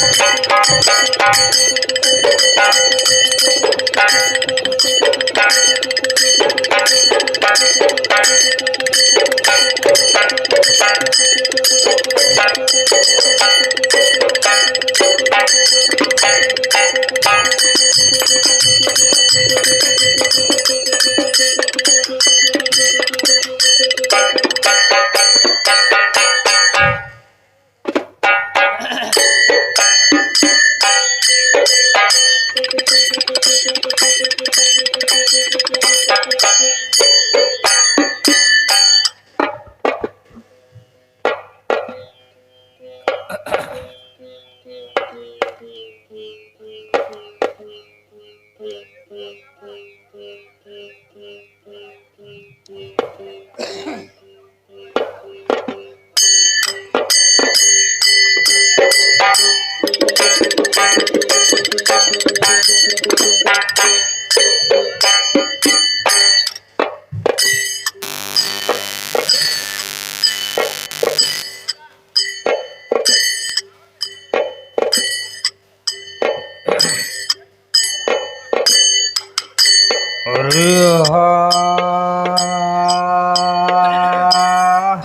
Thank you.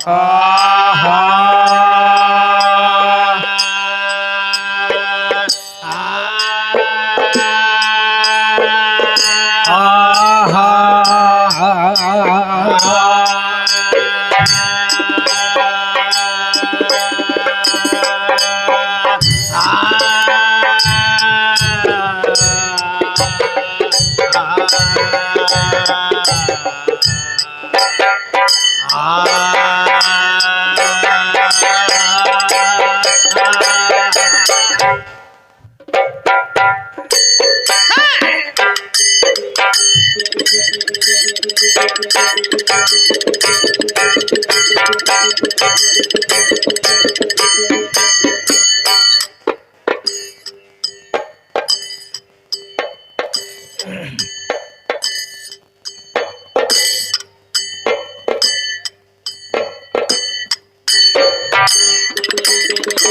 Ah! ಏ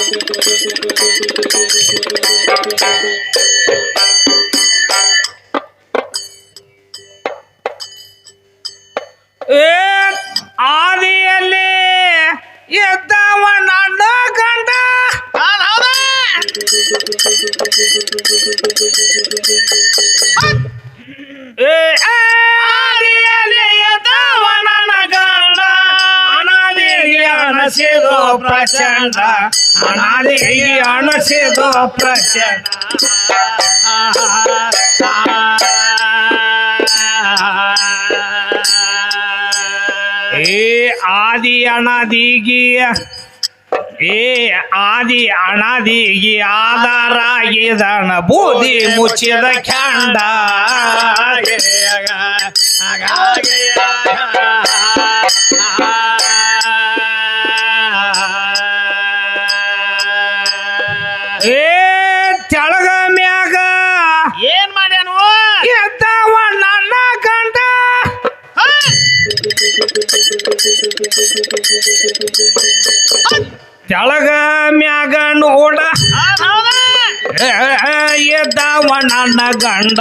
ಅನಾದಿಗೆ ಅಣಸಿದು ಪ್ರಚಂಡ ಏ ಆದಿ ಅಣದಿಗಿಯ ಏ ಆದಿ ಅಣದಿಗಿ ಆಧಾರಾಗಿದಣ ಬೂದಿ ಮುಚ್ಚಿದ ಖಂಡ ಏ ತೆಳಗ ಮ್ಯಾಗ ಏನ್ ಮಾಡ್ಯಾನು ಎದ್ದವ ನನ್ನ ಗಂಡ ತೆಳಗ ಮ್ಯಾಗ ನೋಡ. ಎದ್ದವ ನನ್ನ ಗಂಡ.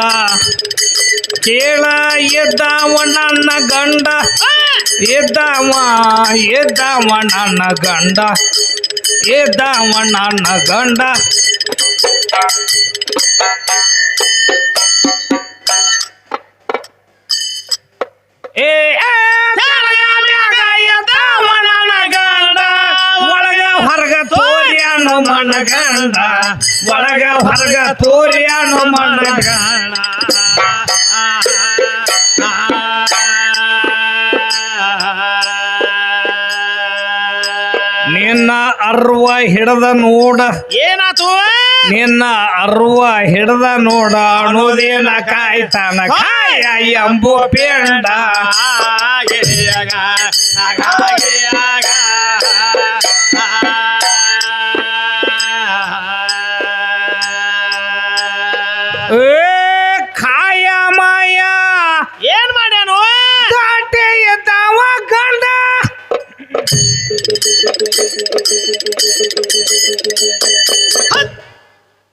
ಕೇಳ ಎದ್ದವ ನನ್ನ ಗಂಡ. ಎದ್ದವ ಎದ್ದವ ನನ್ನ ಗಂಡ. ಎದ್ದವ ನನ್ನ ಗಂಡ ಏ ಏ, ತೆಳಗ ಮ್ಯಾಗ ಎದ್ದವ ನನ್ನ ಗಂಡ ಒಳಗ ಹೊರಗ ತೋರಿಯನು ಮನ ಅರ್ವ ಹಿಡದ ನೋಡ. ಏನಾತು? ನಿನ್ನ ಅರ್ವ ಹಿಡದ ನೋಡ. ಅನ್ನೋದೇನ ಕಾಯ್ತಾನ? ಕಾಯ ಎಂಬು ಪೇಂಡ.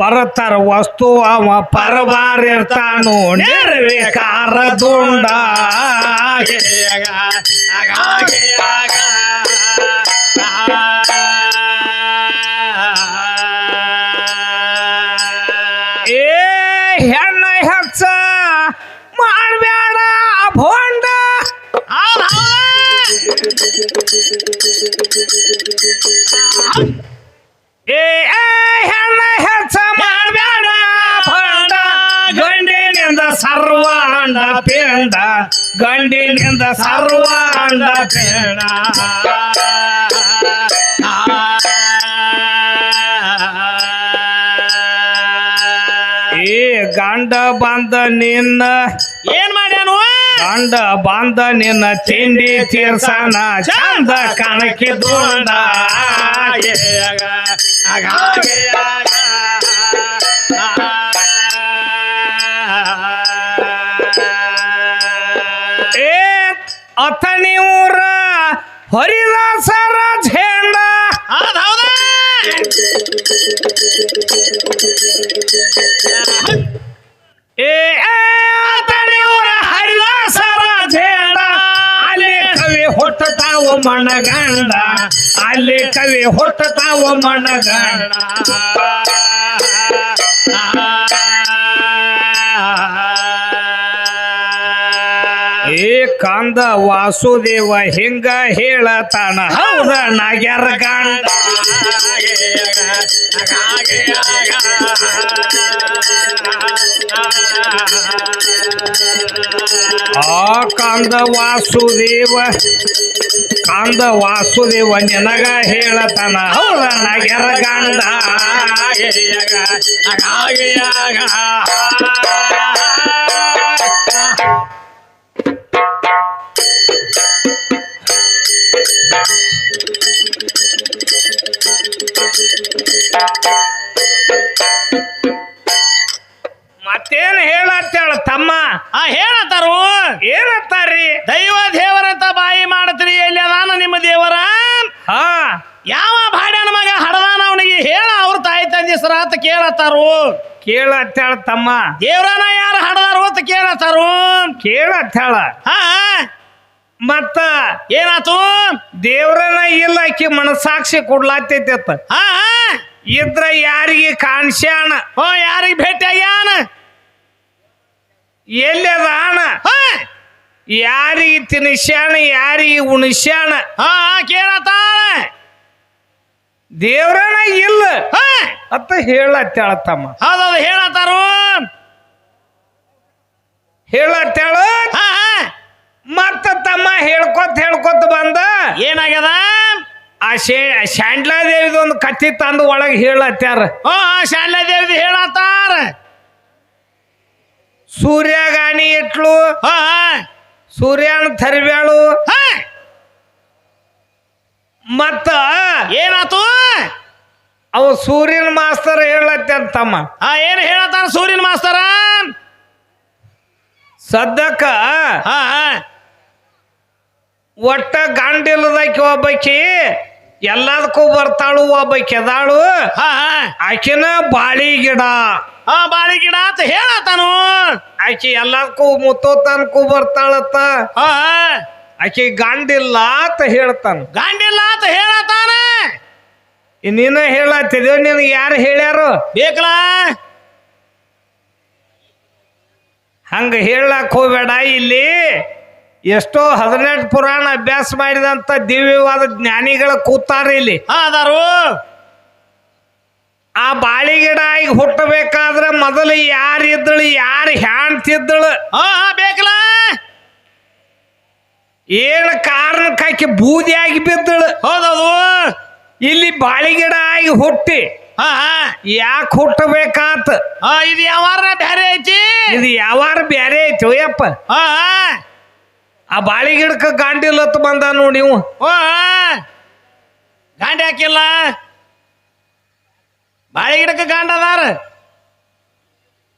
ಪರತರ ವಸ್ತು ಅವ ಪರಬಾರಿರ್ತಾನು? ನೆರವೇ ಕಾರ ದುಂಡ ಗಂಡ ಬಂದ ನಿನ್ನ ಏನ್ ಮಾಡ್ಯಾನು? ಗಂಡ ಬಂದ ನಿನ್ನ ತಿಂಡಿ ತೀರ್ಸನ ಚಂದ ಕಣಕ್ಕೆ ದೂಡ ಏ ನೀವು ಊರ ಹರಿದಾಸರ ಝೇಂಡ ಏ ಊರ ಹರಿದಾಸರ ಝೇಂಡ ಅಲ್ಲಿ ಕವಿ ಹುಟ್ಟತಾವ ಮಣಗಂಡ. ಅಲ್ಲಿ ಕವಿ ಹೊಟ್ಟ ತಾವು ಮಣಗಂಡ. ಕಂದ ವಾಸುದೇವ ಹಿಂಗ ಹೇಳತಾನ. ಹೌದ, ನಾಗ್ಯಾರ ಕಾಂಡ. ಆ ಕಾಂದ ವಾಸುದೇವ ಕಾಂದ ವಾಸುದೇವ ನಿನಗ ಹೇಳತಾನ. ಹೌದ, ನಾಗ್ಯಾರ ಗಂಡ ಮತ್ತೇನ್ ಹೇಳತ್ತೇಳ ತಮ್ಮ? ಆ ಹೇಳತ್ತಾರು. ಏನತ್ತಾರ್ರಿ? ದೈವ ದೇವರಂತ ಬಾಯಿ ಮಾಡತ್ರಿ ಎಲ್ಲಿ ಅದಾನ ನಿಮ್ಮ ದೇವರ? ಹಾ. ಯಾವ ಬಾಡ್ಯಾನ ಮಗ ಹಡದಾನ ಅವನಿಗೆ ಹೇಳ ಅವ್ರ ತಾಯಿ ತಂದಿ ಸರ ಅಂತ ಕೇಳತ್ತಾರು. ಕೇಳತ್ತೇಳ ತಮ್ಮ. ದೇವ್ರನ ಯಾರು ಹಡದಾರು ಅಂತ ಕೇಳತ್ತಾರು. ಕೇಳತ್ತೇಳ. ಹಾ. ಮತ್ತ ಏನಾತು? ದೇವ್ರನ ಇಲ್ಲ ಆಕಿ ಮನಸಾಕ್ಷಿ ಕೊಡ್ಲಾತೈತಿ ಹಾ. ಇದ್ರ ಯಾರಿಗೆ ಕಾಣಿಸ್ಯಾಣ ಓ ಯಾರಿಗೆ ಭೇಟಿ ಆಗ್ಯಾನ? ಎಲ್ಲಿ ಅದ ಹಾ! ಯಾರಿಗೆ ತಿನ್ಸ್ಯಾಣ ಯಾರಿಗೆ ಉಣಿಸ್ಯಾಣ ಹಾ ಕೇಳತ್ತಾಳ. ದೇವ್ರಣ ಇಲ್ಲ. ಹಾ! ಅತ್ತ ಹೇಳತ್ತೇಳ ತಮ್ಮ ಹೌದೌದು ಹೇಳತ್ತಾರು. ಹೇಳತ್ತೇಳು. ಹಾ. ಮತ್ತ ತಮ್ಮ ಹೇಳ್ಕೊತ ಹೇಳ್ಕೊತ ಬಂದ. ಏನಾಗ್ಯದ? ಆ ಶೇ ಒಂದು ಕತ್ತಿ ತಂದು ಒಳಗೆ ಹೇಳತ್ತಾರ. ಓ ಶಾಲೆ ದೇವ್ದು ಹೇಳತ್ತಾರ. ಸೂರ್ಯಗಾಣಿ ಇಟ್ಲು ಹಾ ಸೂರ್ಯನ ತರಿಬ್ಯಾಳು. ಹಾ. ಮತ್ತ ಏನಾತು? ಅವ ಸೂರ್ಯನ ಮಾಸ್ತರ್ ಹೇಳತ್ತಾರ ತಮ್ಮ. ಆ ಏನು ಹೇಳತ್ತಾರ ಸೂರ್ಯನ ಮಾಸ್ತರ? ಸದ್ಯಕ್ಕ ಹಾ ಒಟ್ಟ ಗಾಂಡಿಲ್ದಕ್ಕೆ ಒಬ್ಬಾಕಿ ಎಲ್ಲದಕ್ಕೂ ಬರ್ತಾಳು ಒಬ್ಬ ಕೆದಾಳು. ಹಾ ಆಕಿನ ಬಾಳಿ ಗಿಡ. ಆ ಬಾಳಿ ಗಿಡ ಅಂತ ಹೇಳತಾನು ಆಕಿ ಎಲ್ಲದಕ್ಕೂ ಮುತ್ತೋತನಕ್ಕೂ ಬರ್ತಾಳತ್ತ. ಆಕಿ ಗಂಡಿಲ್ಲ ಅಂತ ಹೇಳ್ತಾನ. ಗಾಂಡಿಲ್ಲ ಅಂತ ಹೇಳತ್ತಾನ. ನೀನ ಹೇಳತ್ತಿದ್ಯೋ ನಿನ್ ಯಾರು ಹೇಳ್ಯಾರು? ಬೇಕಲ್ಲ ಹಂಗ ಹೇಳಕ್ ಹೋಗ್ಬೇಡ ಇಲ್ಲಿ ಎಷ್ಟೋ ಹದಿನೆಂಟು ಪುರಾಣ ಅಭ್ಯಾಸ ಮಾಡಿದಂತ ದಿವ್ಯವಾದ ಜ್ಞಾನಿಗಳ ಕೂತಾರ ಇಲ್ಲಿ. ಅದಾರು. ಆ ಬಾಳಿ ಗಿಡ ಈಗ ಹುಟ್ಟಬೇಕಾದ್ರೆ ಮೊದಲು ಯಾರಿದ್ದಳು ಯಾರು ಹ್ಯಾಂಡ್ತಿದ್ದಳು? ಬೇಕಲ್ಲ. ಏನು ಕಾರಣಕ್ಕಾಕಿ ಬೂದಿಯಾಗಿ ಬಿದ್ದಳು? ಹೌದೌದು. ಇಲ್ಲಿ ಬಾಳಿ ಗಿಡ ಆಗಿ ಹುಟ್ಟಿ ಯಾಕೆ ಹುಟ್ಟಬೇಕಾತ? ಇದು ಯಾವಾರ ಬ್ಯಾರೆ ಐತಿ? ಇದು ಯಾವಾರ ಬ್ಯಾರೆ ಐತಿ ಯಪ್ಪ ಹಾ. ಆ ಬಾಳಿ ಗಿಡಕ್ಕೆ ಗಾಂಡಿಲತ್ ಬಂದ ನೋಡಿ ನೀವು ಓ ಗಾಂಡಿ ಹಾಕಿಲ್ಲ? ಬಾಳಿ ಗಿಡಕ್ಕೆ ಗಾಂಡ ಅದಾರ?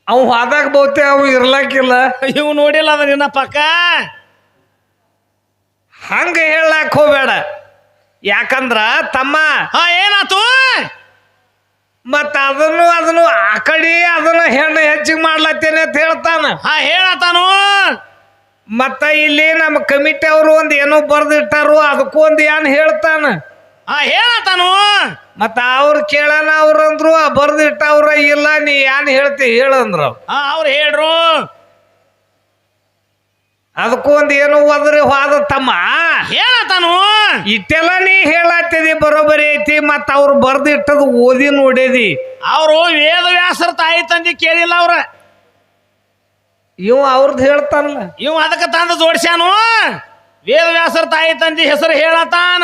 ಅವ್ ಹೋದಾಗ ಬಹುತೇ ಅವು ಇರ್ಲಾಕಿಲ್ಲ. ಇವು ನೋಡಿಲ್ಲ ಅದ ನಿನ್ನ ಪಕ್ಕ? ಹಂಗ ಹೇಳಕ್ ಹೋಗ್ಬೇಡ. ಯಾಕಂದ್ರ ತಮ್ಮ ಹಾ ಏನಾತು? ಮತ್ತ ಅದನ್ನು ಅದನ್ನು ಆ ಕಡೆ ಅದನ್ನ ಹೆಣ್ಣು ಹೆಚ್ಚಿಗೆ ಮಾಡ್ಲತ್ತೇನೆ ಅಂತ ಹೇಳ್ತಾನ. ಹಾ ಹೇಳತಾನು ಮತ್ತ ಇಲ್ಲಿ ನಮ್ಮ ಕಮಿಟಿ ಅವರು ಒಂದ್ ಏನೋ ಬರ್ದಿಟ್ಟಾರು ಅದಕ್ಕೂ ಒಂದ್ ಏನ್ ಹೇಳ್ತಾನ? ಆ ಹೇಳತಾನು ಮತ್ತ ಅವ್ರು ಕೇಳಣ ಅವ್ರಂದ್ರು ಬರ್ದಿಟ್ಟವ್ರ ಇಲ್ಲ ನೀ ಏನ್ ಹೇಳ್ತಿ ಹೇಳಂದ್ರ ಆ ಅವ್ರು ಹೇಳ್ರು. ಅದಕ್ಕೂ ಒಂದ್ ಏನೋ ಒದ್ರಿ ಹೋದ ತಮ್ಮ. ಹೇಳತಾನು ಇಟ್ಟೆಲ್ಲ ನೀ ಹೇಳತ್ತಿದಿ ಬರೋಬರಿ ಐತಿ ಮತ್ತ ಅವ್ರು ಬರ್ದಿಟ್ಟದು ಓದಿ ನೋಡಿದಿ. ಅವರು ವೇದ ವ್ಯಾಸರ ತಾಯಿ ತಂದಿ ಕೇಳಿಲ್ಲ ಅವ್ರ. ಇವ ಅವ್ರದ್ದು ಹೇಳ್ತಾನಲ್ಲ. ಇವ್ ಅದಕ್ಕೆ ತಂದು ಜೋಡ್ಸ್ಯಾನು? ವೇದವ್ಯಾಸರ ತಾಯಿ ತಂದಿ ಹೆಸರು ಹೇಳತಾನ.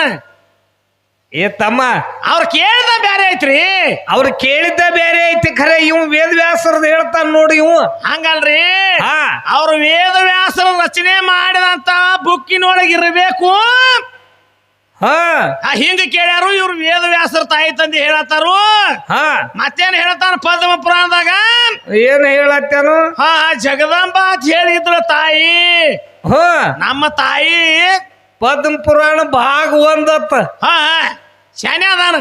ಏ ತಮ್ಮ ಅವ್ರು ಕೇಳಿದ ಬೇರೆ ಐತ್ರಿ. ಅವ್ರು ಕೇಳಿದ್ದ ಬೇರೆ ಐತಿ ಖರೆ ಇವ್ ವೇದ ವ್ಯಾಸರದ್ ಹೇಳ್ತಾನ ನೋಡಿ ಇವ. ಹಂಗಲ್ರಿ? ಹಾ. ಅವ್ರು ವೇದವ್ಯಾಸರ ರಚನೆ ಮಾಡಿದಂತ ಬುಕ್ಕಿನೊಳಗೆ ಇರಬೇಕು. ಹಾ. ಆ, ಹಿಂಗ ಕೇಳ್ಯಾರು ಇವ್ರು ವೇದ ವ್ಯಾಸರ ತಾಯಿ ತಂದೆ ಹೇಳತ್ತಾರು. ಹಾ. ಮತ್ತೇನ್ ಹೇಳ್ತಾರ ಪದ್ಮ ಪುರಾಣದಾಗ? ಏನ್ ಹೇಳತ್ತೇನು? ಹಾ ಜಗದಂಬ ಅಂತ ಹೇಳಿದ್ರು ತಾಯಿ. ಹ. ನಮ್ಮ ತಾಯಿ ಪದ್ಮ ಪುರಾಣ ಭಾಗ ಒಂದತ್ತ. ಹಾ ಶಾನೆ ಅದಾನ.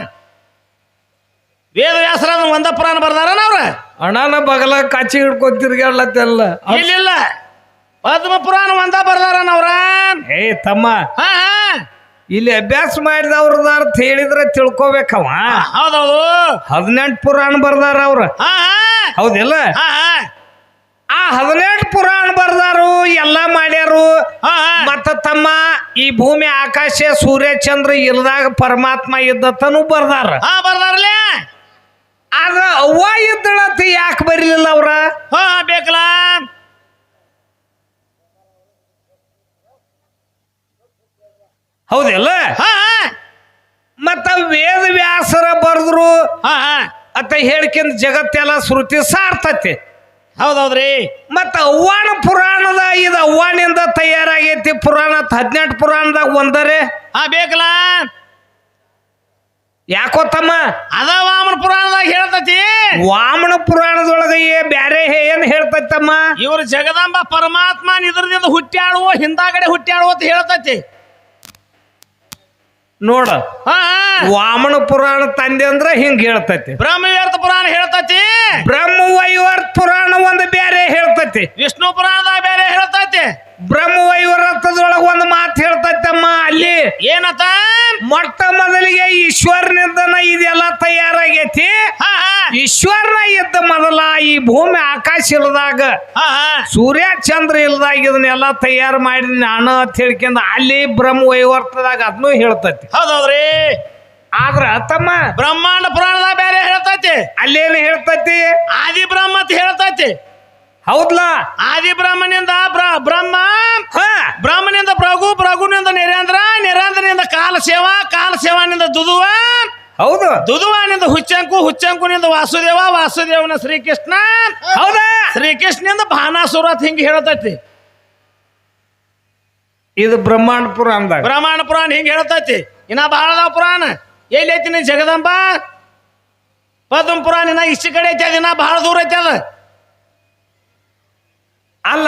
ವೇದ ವ್ಯಾಸರ ಒಂದ ಪುರಾಣ ಬರ್ದಾರನ ಅವ್ರ? ಅಣ್ಣನ ಬಗಲ ಕಾಚಿ ಹಿಡ್ಕೊಂಡ್ ಇಲ್ಲ ಇಲ್ಲಿಲ್ಲ. ಪದ್ಮ ಪುರಾಣ ಒಂದ ಬರ್ದಾರನ ಅವ್ರ? ಏ ತಮ್ಮ. ಹಾ ಹಾ. ಇಲ್ಲಿ ಅಭ್ಯಾಸ ಮಾಡಿದವ್ರದ ಅರ್ಥ ಹೇಳಿದ್ರೆ ತಿಳ್ಕೊಬೇಕವ. ಹೌದೌದು. ಹದಿನೆಂಟು ಪುರಾಣ ಬರ್ದಾರ ಅವ್ರ. ಹೌದಿಲ್ಲ? ಆ ಹದಿನೆಂಟು ಪುರಾಣ ಬರ್ದಾರು ಎಲ್ಲ ಮಾಡ್ಯಾರು. ಮತ್ತ ತಮ್ಮ ಈ ಭೂಮಿ ಆಕಾಶ ಸೂರ್ಯ ಚಂದ್ರ ಇಲ್ದಾಗ ಪರಮಾತ್ಮ ಇದ್ದತನು ಬರ್ದಾರ. ಬರ್ದಾರಲೇ. ಆದ್ರ ಅವ್ವ ಇದ್ದಳತ್ತ ಯಾಕೆ ಬರಲಿಲ್ಲ ಅವ್ರ? ಹಾ ಬೇಕಲ್ಲ ಹೌದಿಲ್ಲ? ಹಾ ಮತ್ತ ವೇದ ವ್ಯಾಸರ ಬರೆದ್ರು ಹಾ ಹಾ. ಅತ್ತ ಹೇಳ್ಕಿಂದ ಜಗತ್ತೆಲ್ಲ ಶ್ರುತಿ ಸಾರ್ತತಿ ಹೌದೌದ್ರಿ. ಮತ್ತ ಅವ್ವಾಣ ಪುರಾಣದ ಇದು ಅವ್ವಾಣಿಂದ ತಯಾರಾಗೈತಿ ಪುರಾಣ ಹದಿನೆಂಟು ಪುರಾಣದಾಗ ಒಂದರೆ. ಹಾ ಬೇಕಲ್ಲ? ಯಾಕೋ ತಮ್ಮ? ಅದ ವಾಮನ ಪುರಾಣದಾಗ ಹೇಳ್ತತಿ. ವಾಮನ ಪುರಾಣದೊಳಗ ಬ್ಯಾರೆ ಏನ್ ಹೇಳ್ತೈತಮ್ಮ ಇವರು ಜಗದಾಂಬ ಪರಮಾತ್ಮ ಇದ್ರದಿಂದ ಹುಟ್ಟ್ಯಾಡುವ ಹಿಂದಾಗಡೆ ಹುಟ್ಟ್ಯಾಡುವ ಅಂತ ಹೇಳ್ತತಿ. ನೋಡ. ಹಾ ಹಾ. ವಾಮನ ಪುರಾಣ ತಂದೆ ಅಂದ್ರ ಹಿಂಗ್ ಹೇಳ್ತೈತಿ. ಬ್ರಹ್ಮವ್ಯರ್ಥ ಪುರಾಣ ಹೇಳ್ತತಿ? ಬ್ರಹ್ಮ ವೈವರ್ತ ಪುರಾಣ ಒಂದು ಬೇರೆ ಹೇಳ್ತೈತಿ. ವಿಷ್ಣು ಪುರಾಣದಾಗ ಬೇರೆ ಹೇಳ್ತತಿ? ಬ್ರಹ್ಮ ಅಲ್ಲಿ ಏನತ? ಮೊಟ್ಟ ಮೊದಲಿಗೆ ಈಶ್ವರನಿಂದನ ಇದೆಲ್ಲ ತಯಾರಾಗೈತಿ. ಈಶ್ವರನ ಇದ್ದ ಮೊದಲ ಈ ಭೂಮಿ ಆಕಾಶ ಇಲ್ದಾಗ ಸೂರ್ಯ ಚಂದ್ರ ಇಲ್ದಾಗ ಇದನ್ನೆಲ್ಲ ತಯಾರು ಮಾಡಿದ ನಾನು ಅಂತ ಹೇಳ್ಕೊಂಡ ಅಲ್ಲಿ ಬ್ರಹ್ಮ ವೈವರ್ತದಾಗ ಅದನ್ನು ಹೇಳ್ತತಿ. ಹೌದೌದ್ರಿ. ಆದ್ರ ತಮ್ಮ ಬ್ರಹ್ಮಾಂಡ ಪುರಾಣದ ಬೇರೆ ಹೇಳ್ತತಿ. ಅಲ್ಲೇನು ಹೇಳ್ತೈತಿ? ಆದಿ ಬ್ರಹ್ಮ ಅಂತ ಹೇಳ್ತತಿ. ಹೌದ್ಲ? ಆದಿ ಬ್ರಹ್ಮನಿಂದ ಬ್ರಹ್ಮ ಬ್ರಹ್ಮನಿಂದ ಪ್ರಭು ಪ್ರಭುನಿಂದ ನಿರೇಂದ್ರ ಕಾಲ ಸೇವಾ ಕಾಲ ಸೇವಾನಿಂದ ದುದುವ ಹೌದು. ದುದುವಾನಿಂದ ಹುಚ್ಚಂಕು ಹುಚ್ಚಂಕುನಿಂದ ವಾಸುದೇವ ವಾಸುದೇವನ ಶ್ರೀಕೃಷ್ಣ. ಹೌದಾ. ಶ್ರೀಕೃಷ್ಣನಿಂದ ಭಾನಾಸುರ ಅಂತ ಹಿಂಗೆ ಹೇಳ್ತೈತಿ. ಇದು ಬ್ರಹ್ಮಾಂಡ ಪುರಾಣದಾಗ ಬ್ರಹ್ಮಾಂಡ ಪುರಾಣ ಹಿಂಗೆ ಹೇಳ್ತೈತಿ. ಇನ್ನ ಬಹಳ ಪುರಾಣ. ಎಲ್ಲೈತಿ ನೀ ಜಗದಂಬ? ಪದ್ಮ ಪುರಾಣ ಇನ್ನ ಇಷ್ಟು ಕಡೆ ಐತಿ ಅದಿನ್ನ ಬಹಳ ದೂರ ಐತಿ ಅದ. ಅಲ್ಲ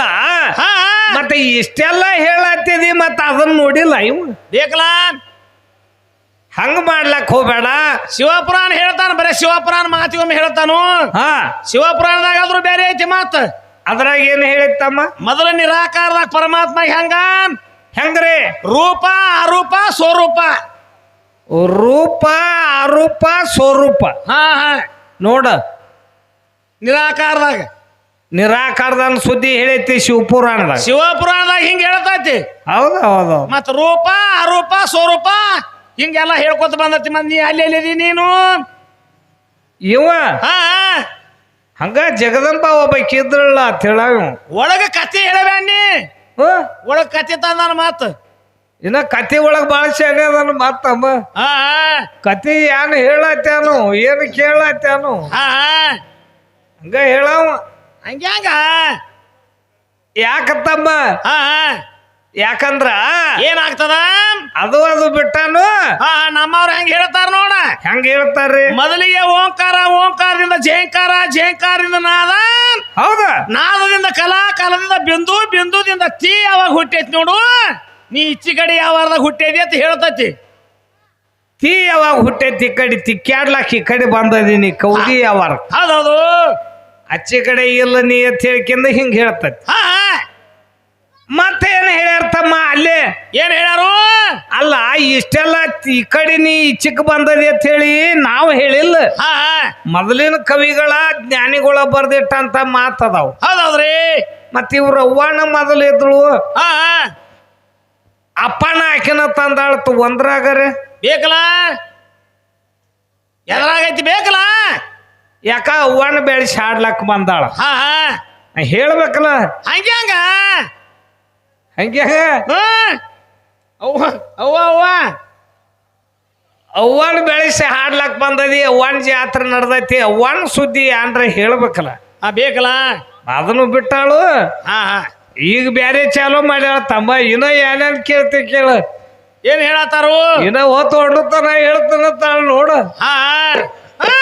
ಹಾ ಮತ್ತೆ ಇಷ್ಟೆಲ್ಲ ಹೇಳತ್ತಿದಿ ಮತ್ತೆ ಅದನ್ನ ನೋಡಿಲ್ಲ ಇವು? ಬೇಕಲ್ಲ ಹಂಗ ಮಾಡ್ಲಕ್ ಹೋಗ್ಬೇಡ. ಶಿವಪುರಾಣ ಹೇಳ್ತಾನ ಬರೇ ಶಿವಪುರಾಣ ಮಾತಿಗೊಮ್ಮೆ ಹೇಳ್ತಾನು. ಹಾ. ಶಿವಪುರಾಣದಾಗ ಆದ್ರೂ ಬೇರೆ ಐತಿ ಮಾತು. ಅದ್ರಾಗ ಏನ್ ಹೇಳಿತ್ತಮ್ಮ ಮೊದಲ ನಿರಾಕಾರದಾಗ ಪರಮಾತ್ಮ ಹೆಂಗ? ಹೆಂಗ್ರಿ? ರೂಪ ಅರೂಪ ಸ್ವರೂಪ. ರೂಪ ಅರೂಪ ಸ್ವರೂಪ. ಹಾ ಹಾ. ನೋಡ. ನಿರಾಕಾರದಾಗ. ನಿರಾಕಾರದ ಸುದ್ದಿ ಹೇಳೈತಿ ಶಿವಪುರಾಣದಾಗ. ಶಿವಪುರಾಣದಾಗ ಹಿಂಗ ಹೇಳ್ತೈತಿ. ಹೌದ ಹೌದು. ಮತ್ ರೂಪ ಅರೂಪ ಸ್ವರೂಪ. ಹಿಂಗೆಲ್ಲ ಹೇಳ್ಕೊತ ಬಂದತಿ ಮಂದಿ ನೀ ಅಲ್ಲಿ ಎಲ್ಲಿದಿ ನೀನು ಇವ ಹಾ. ಹಂಗ ಜಗದಂಬ ಒಬ್ಬ ಕಿದ್ರಲ್ಲ ಅಂತ ಹೇಳ ಇವ. ಒಳಗ ಕತೆ ಹೇಳಬೇಡಿ ಹ? ಒಳಗ ಕತೆ ತಂದಾನ ಮಾತು ಇನ್ನ ಕತೆ ಒಳಗ್ ಬಾಳ ಶಾನೆ ಅದನ್ನ ಮತ್ತಮ್ಮ ಹಾ ಕತೆ ಏನ್ ಹೇಳತ್ತೇನು ಏನು ಕೇಳತ್ತೇನು ಹಾ. ಹಂಗ ಹೇಳವ ಹಂಗ್ಯಾಂಗ ಯಾಕತ್ತಮ್ಮ ಹಾ. ಯಾಕಂದ್ರ ಏನಾಗ್ತದ? ಅದು ಅದು ಬಿಟ್ಟನು. ನಮ್ಮವ್ರು ಹೆಂಗ್ ಹೇಳ್ತಾರ ನೋಡ. ಹೆಂಗ ಹೇಳ್ತಾರ್ರಿ? ಮೊದಲಿಗೆ ಓಂಕಾರ ಓಂಕಾರದಿಂದ ಜೇಂಕಾರ ಜೇಂಕಾರದಿಂದ ನಾದ. ಹೌದ? ನಾದದಿಂದ ಕಲಾ ಕಾಲದಿಂದ ಬಿಂದು ಬಿಂದುದಿಂದ ತೀ ಯಾವಾಗ ಹುಟ್ಟೈತಿ ನೋಡು. ನೀ ಇಚ್ಚಿ ಕಡೆ ಯಾವಾರದಾಗ ಹುಟ್ಟೈತಿ ಅಂತ ಹೇಳ್ತತಿ. ತೀ ಯಾವಾಗ ಹುಟ್ಟೈತಿ ಈ ಕಡೆ? ತಿಕ್ಕಾಡ್ಲಾಕ್ ಈ ಕಡೆ ಬಂದದೀನಿ ಕೌದಿ ಯಾವಾರ? ಹೌದೌದು. ಅಚ್ಚಿ ಕಡೆ ಇಲ್ಲ ನೀ ಅಂತ ಹೇಳ್ಕಿಂದ ಹಿಂಗ್ ಹೇಳ್ತತಿ. ಹಾ ಮತ್ತೇನು ಹೇಳ್ಯಾರ ತಮ್ಮ ಅಲ್ಲೇ ಏನ್ ಹೇಳ್ಯಾರು? ಅಲ್ಲ ಇಷ್ಟೆಲ್ಲ ಈ ಕಡೆ ನೀ ಚಿಕ್ಕ ಬಂದದಿ ಅಂತ ಹೇಳಿ ನಾವು ಹೇಳಿಲ್ಲ. ಹಾ ಮೊದಲಿನ ಕವಿಗಳ ಜ್ಞಾನಿಗಳ ಬರ್ದಿಟ್ಟಂತ ಮಾತದಾವ್ ಹೌದೌದ್ರಿ. ಮತ್ ಇವ್ರ ಅವ್ವಣ್ಣ ಮೊದಲಿದ್ಳು ಹಾ ಅಪ್ಪನ ಆಕಿನ ತಂದಾಳ್ತು ಒಂದ್ರಾಗರೆ ಬೇಕಲ್ಲ? ಎದ್ರಾಗೈತಿ ಬೇಕಲ್ಲ? ಯಾಕ ಅವ್ವಣ್ಣ ಬೆಳೆಸಿ ಹಾಡ್ಲಕ್ ಬಂದಾಳ. ಹಾ ಹೇಳ್ಬೇಕಲ್ಲ. ಹಂಗೆ? ಹಂಗ ಹಂಗೆ. ಹಾ. ಅವ್ವ ಅವ್ವ ಅವ್ವ. ಅವ್ವನ ಬೆಳೆಸಿ ಹಾಡ್ಲಕ್ ಬಂದದಿ ಅವ್ವನ ಜಾತ್ರೆ ನಡ್ದೈತಿ ಅವ್ವನ ಸುದ್ದಿ ಏನ್ರ ಹೇಳ್ಬೇಕಲ್ಲ. ಆ ಬೇಕಲ್ಲ? ಅದನ್ನು ಬಿಟ್ಟಾಳು. ಹಾ ಹಾ. ಈಗ ಬ್ಯಾರೆ ಚಾಲೂ ಮಾಡ್ಯಾಳ ತಮ್ಮ ಇನ್ನೂ ಏನೇನು ಕೇಳ್ತಿ ಕೇಳು. ಏನು ಹೇಳತ್ತಾರು? ಇನ್ನೂ ಹೊತ್ತು ಹೊಡ್ತಾನ ಹೇಳ್ತಾನ ತಾಳ ನೋಡು. ಹಾ ಹಾ.